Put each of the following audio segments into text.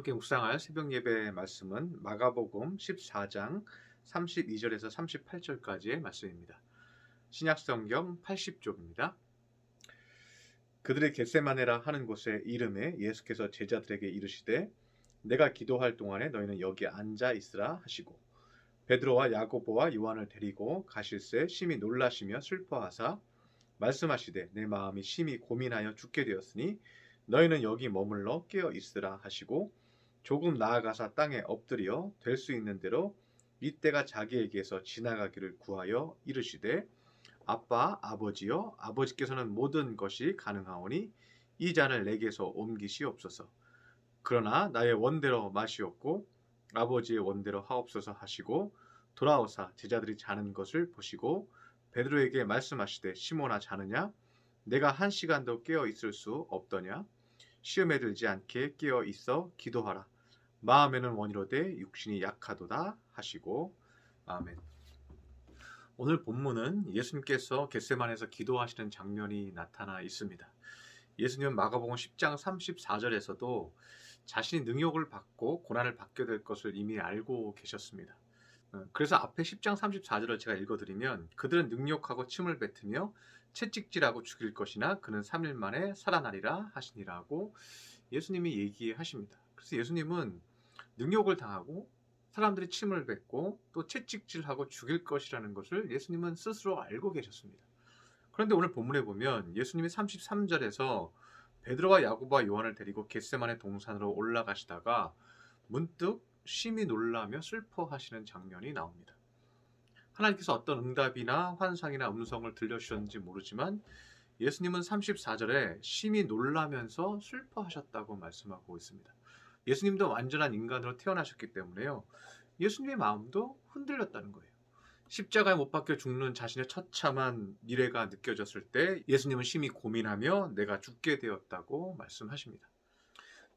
함께 묵상할 새벽 예배 말씀은 마가복음 14장 32절에서 38절까지의 말씀입니다. 신약성경 80쪽입니다. 그들의 겟세마네라 하는 곳의 이름에 예수께서 제자들에게 이르시되 내가 기도할 동안에 너희는 여기 앉아 있으라 하시고 베드로와 야고보와 요한을 데리고 가실새 심히 놀라시며 슬퍼하사 말씀하시되 내 마음이 심히 고민하여 죽게 되었으니 너희는 여기 머물러 깨어 있으라 하시고 조금 나아가사 땅에 엎드려 될 수 있는 대로 이때가 자기에게서 지나가기를 구하여 이르시되 아빠 아버지여 아버지께서는 모든 것이 가능하오니 이 잔을 내게서 옮기시옵소서. 그러나 나의 원대로 마시옵고 아버지의 원대로 하옵소서 하시고 돌아오사 제자들이 자는 것을 보시고 베드로에게 말씀하시되 시몬아 자느냐? 내가 한 시간도 깨어 있을 수 없더냐? 시험에 들지 않게 깨어 있어 기도하라 마음에는 원이로되 육신이 약하도다 하시고 아멘. 오늘 본문은 예수님께서 겟세만에서 기도하시는 장면이 나타나 있습니다. 예수님은 마가복음 10장 34절에서도 자신이 능욕을 받고 고난을 받게 될 것을 이미 알고 계셨습니다. 어, 그래서 앞에 10장 34절을 제가 읽어드리면 그들은 능욕하고 침을 뱉으며 채찍질하고 죽일 것이나 그는 3일 만에 살아나리라 하시니라고 예수님이 얘기하십니다. 그래서 예수님은 능욕을 당하고 사람들이 침을 뱉고 또 채찍질하고 죽일 것이라는 것을 예수님은 스스로 알고 계셨습니다. 그런데 오늘 본문에 보면 예수님이 33절에서 베드로와 야고보와 요한을 데리고 겟세만의 동산으로 올라가시다가 문득 심히 놀라며 슬퍼하시는 장면이 나옵니다. 하나님께서 어떤 응답이나 환상이나 음성을 들려주셨는지 모르지만 예수님은 34절에 심히 놀라면서 슬퍼하셨다고 말씀하고 있습니다. 예수님도 완전한 인간으로 태어나셨기 때문에요. 예수님의 마음도 흔들렸다는 거예요. 십자가에 못 박혀 죽는 자신의 처참한 미래가 느껴졌을 때 예수님은 심히 고민하며 내가 죽게 되었다고 말씀하십니다.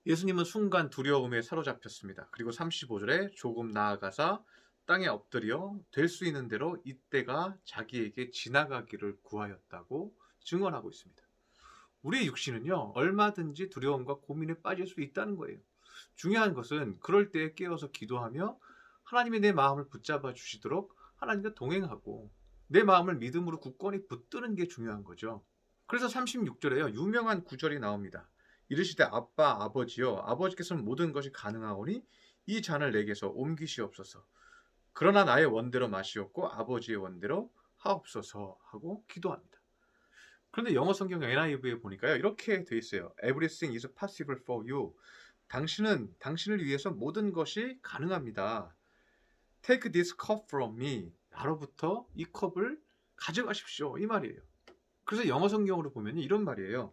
예수님은 순간 두려움에 사로잡혔습니다. 그리고 35절에 조금 나아가사 땅에 엎드려 될 수 있는 대로 이때가 자기에게 지나가기를 구하였다고 증언하고 있습니다. 우리의 육신은요, 얼마든지 두려움과 고민에 빠질 수 있다는 거예요. 중요한 것은 그럴 때 깨어서 기도하며 하나님이 내 마음을 붙잡아 주시도록 하나님과 동행하고 내 마음을 믿음으로 굳건히 붙드는 게 중요한 거죠. 그래서 36절에요. 유명한 구절이 나옵니다. 이르시되 아빠 아버지여 아버지께서는 모든 것이 가능하오니 이 잔을 내게서 옮기시옵소서. 그러나 나의 원대로 마시옵고 아버지의 원대로 하옵소서 하고 기도합니다. 그런데 영어 성경 NIV에 보니까요. 이렇게 돼 있어요. Everything is possible for you. 당신은 당신을 위해서 모든 것이 가능합니다. Take this cup from me. 나로부터 이 컵을 가져가십시오. 이 말이에요. 그래서 영어 성경으로 보면 이런 말이에요.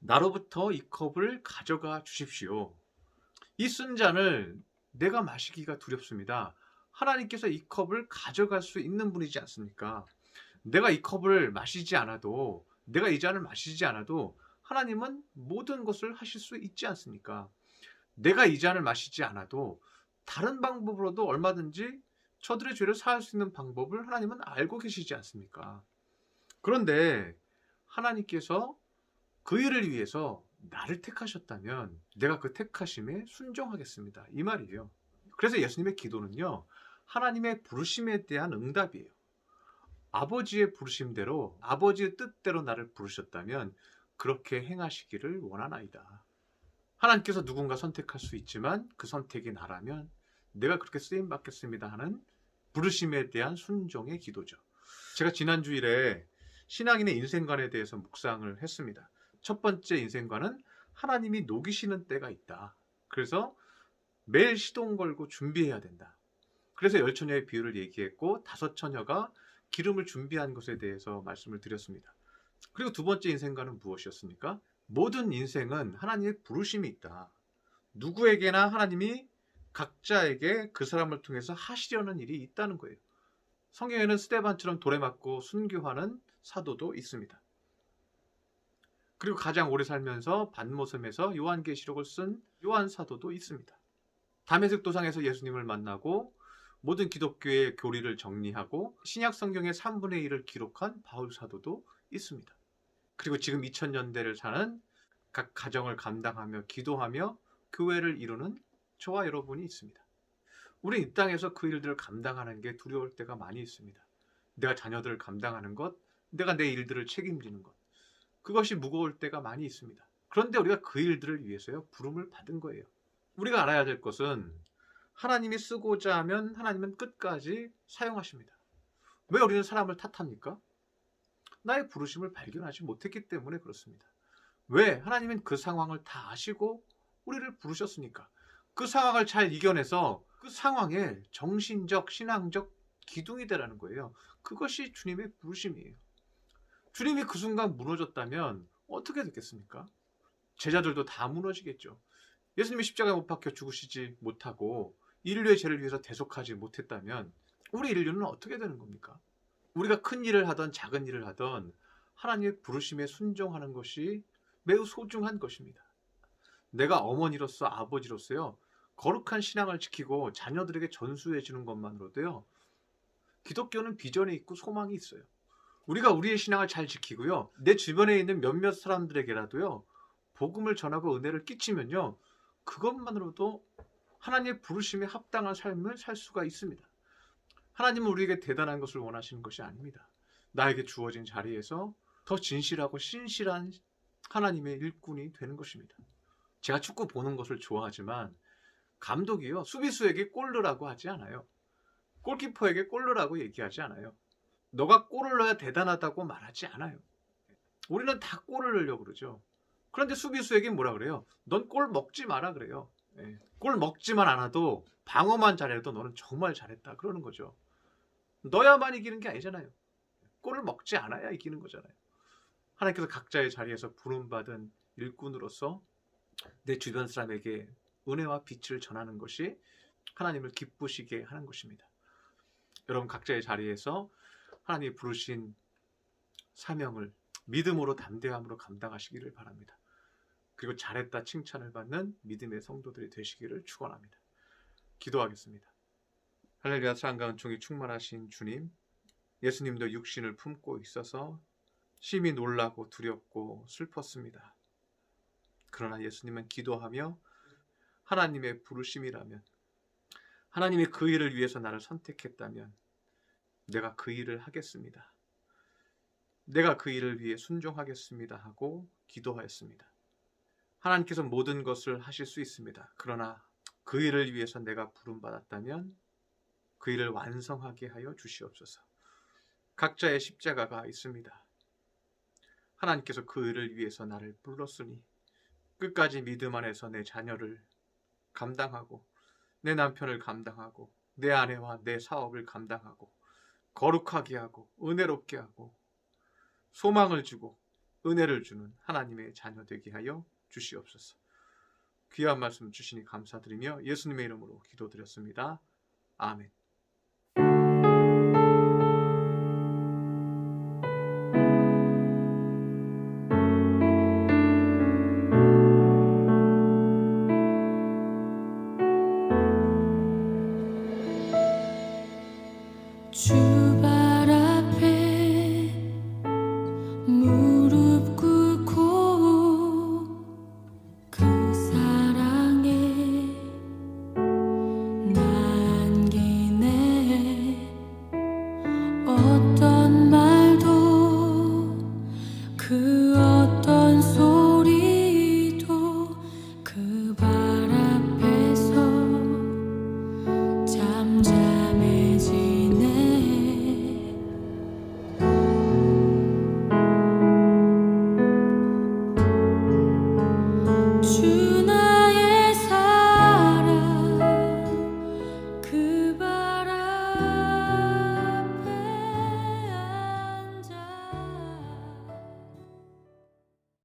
나로부터 이 컵을 가져가 주십시오. 이 쓴 잔을 내가 마시기가 두렵습니다. 하나님께서 이 컵을 가져갈 수 있는 분이지 않습니까? 내가 이 컵을 마시지 않아도, 내가 이 잔을 마시지 않아도 하나님은 모든 것을 하실 수 있지 않습니까? 내가 이 잔을 마시지 않아도 다른 방법으로도 얼마든지 저들의 죄를 사할 수 있는 방법을 하나님은 알고 계시지 않습니까? 그런데 하나님께서 그 일을 위해서 나를 택하셨다면 내가 그 택하심에 순종하겠습니다. 이 말이에요. 그래서 예수님의 기도는요, 하나님의 부르심에 대한 응답이에요. 아버지의 부르심대로, 아버지의 뜻대로 나를 부르셨다면 그렇게 행하시기를 원하나이다. 하나님께서 누군가 선택할 수 있지만 그 선택이 나라면 내가 그렇게 쓰임 받겠습니다 하는 부르심에 대한 순종의 기도죠. 제가 지난 주일에 신앙인의 인생관에 대해서 묵상을 했습니다. 첫 번째 인생관은 하나님이 녹이시는 때가 있다. 그래서 매일 시동 걸고 준비해야 된다. 그래서 열 처녀의 비유를 얘기했고 다섯 처녀가 기름을 준비한 것에 대해서 말씀을 드렸습니다. 그리고 두 번째 인생관은 무엇이었습니까? 모든 인생은 하나님의 부르심이 있다. 누구에게나 하나님이 각자에게 그 사람을 통해서 하시려는 일이 있다는 거예요. 성경에는 스테반처럼 돌에 맞고 순교하는 사도도 있습니다. 그리고 가장 오래 살면서 반모섬에서 요한계시록을 쓴 요한 사도도 있습니다. 담에색 도상에서 예수님을 만나고 모든 기독교의 교리를 정리하고 신약 성경의 3분의 1을 기록한 바울 사도도 있습니다. 그리고 지금 2000년대를 사는 각 가정을 감당하며 기도하며 교회를 이루는 저와 여러분이 있습니다. 우리 이 땅에서 그 일들을 감당하는 게 두려울 때가 많이 있습니다. 내가 자녀들을 감당하는 것, 내가 내 일들을 책임지는 것. 그것이 무거울 때가 많이 있습니다. 그런데 우리가 그 일들을 위해서요, 부름을 받은 거예요. 우리가 알아야 될 것은 하나님이 쓰고자 하면 하나님은 끝까지 사용하십니다. 왜 우리는 사람을 탓합니까? 나의 부르심을 발견하지 못했기 때문에 그렇습니다. 왜? 하나님은 그 상황을 다 아시고 우리를 부르셨으니까. 그 상황을 잘 이겨내서 그 상황에 정신적, 신앙적 기둥이 되라는 거예요. 그것이 주님의 부르심이에요. 주님이 그 순간 무너졌다면 어떻게 됐겠습니까? 제자들도 다 무너지겠죠. 예수님이 십자가에 못 박혀 죽으시지 못하고 인류의 죄를 위해서 대속하지 못했다면 우리 인류는 어떻게 되는 겁니까? 우리가 큰 일을 하던 작은 일을 하던 하나님의 부르심에 순종하는 것이 매우 소중한 것입니다. 내가 어머니로서 아버지로서요 거룩한 신앙을 지키고 자녀들에게 전수해 주는 것만으로도요 기독교는 비전이 있고 소망이 있어요. 우리가 우리의 신앙을 잘 지키고요 내 주변에 있는 몇몇 사람들에게라도요 복음을 전하고 은혜를 끼치면요 그것만으로도 하나님의 부르심에 합당한 삶을 살 수가 있습니다. 하나님은 우리에게 대단한 것을 원하시는 것이 아닙니다. 나에게 주어진 자리에서 더 진실하고 신실한 하나님의 일꾼이 되는 것입니다. 제가 축구 보는 것을 좋아하지만 감독이요 수비수에게 골 넣으라고 하지 않아요. 골키퍼에게 골 넣으라고 얘기하지 않아요. 너가 골을 넣어야 대단하다고 말하지 않아요. 우리는 다 골을 넣으려고 그러죠. 그런데 수비수에게 뭐라 그래요? 넌 골 먹지 마라 그래요. 예. 골 먹지만 않아도 방어만 잘해도 너는 정말 잘했다 그러는 거죠. 너야만 이기는 게 아니잖아요. 골을 먹지 않아야 이기는 거잖아요. 하나님께서 각자의 자리에서 부름받은 일꾼으로서 내 주변 사람에게 은혜와 빛을 전하는 것이 하나님을 기쁘시게 하는 것입니다. 여러분 각자의 자리에서 하나님이 부르신 사명을 믿음으로 담대함으로 감당하시기를 바랍니다. 그리고 잘했다 칭찬을 받는 믿음의 성도들이 되시기를 축원합니다. 기도하겠습니다. 할렐루야 종이 충만하신 주님, 예수님도 육신을 품고 있어서 심히 놀라고 두렵고 슬펐습니다. 그러나 예수님은 기도하며 하나님의 부르심이라면 하나님이 그 일을 위해서 나를 선택했다면 내가 그 일을 하겠습니다. 내가 그 일을 위해 순종하겠습니다 하고 기도하였습니다. 하나님께서 모든 것을 하실 수 있습니다. 그러나 그 일을 위해서 내가 부름받았다면 그 일을 완성하게 하여 주시옵소서. 각자의 십자가가 있습니다. 하나님께서 그 일을 위해서 나를 불렀으니 끝까지 믿음 안에서 내 자녀를 감당하고 내 남편을 감당하고 내 아내와 내 사업을 감당하고 거룩하게 하고 은혜롭게 하고 소망을 주고 은혜를 주는 하나님의 자녀 되게 하여 주시옵소서. 귀한 말씀 주시니 감사드리며 예수님의 이름으로 기도드렸습니다. 아멘. 주